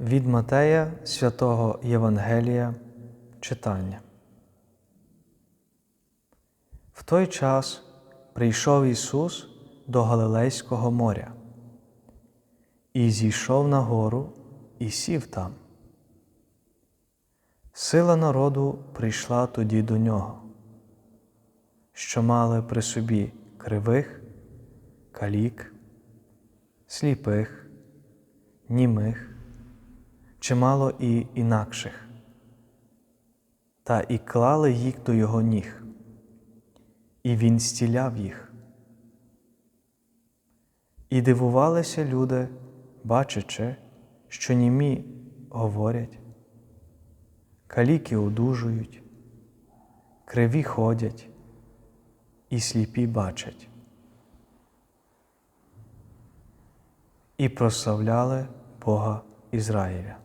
Від Матея святого Євангелія читання. В той час прийшов Ісус до Галилейського моря і зійшов на гору і сів там. Сила народу прийшла тоді до нього, що мали при собі кривих, калік, сліпих, німих, чимало і інакших, та і клали їх до його ніг, і він стіляв їх. І дивувалися люди, бачачи, що німі говорять, каліки одужують, криві ходять, і сліпі бачать. І прославляли Бога Ізраїля.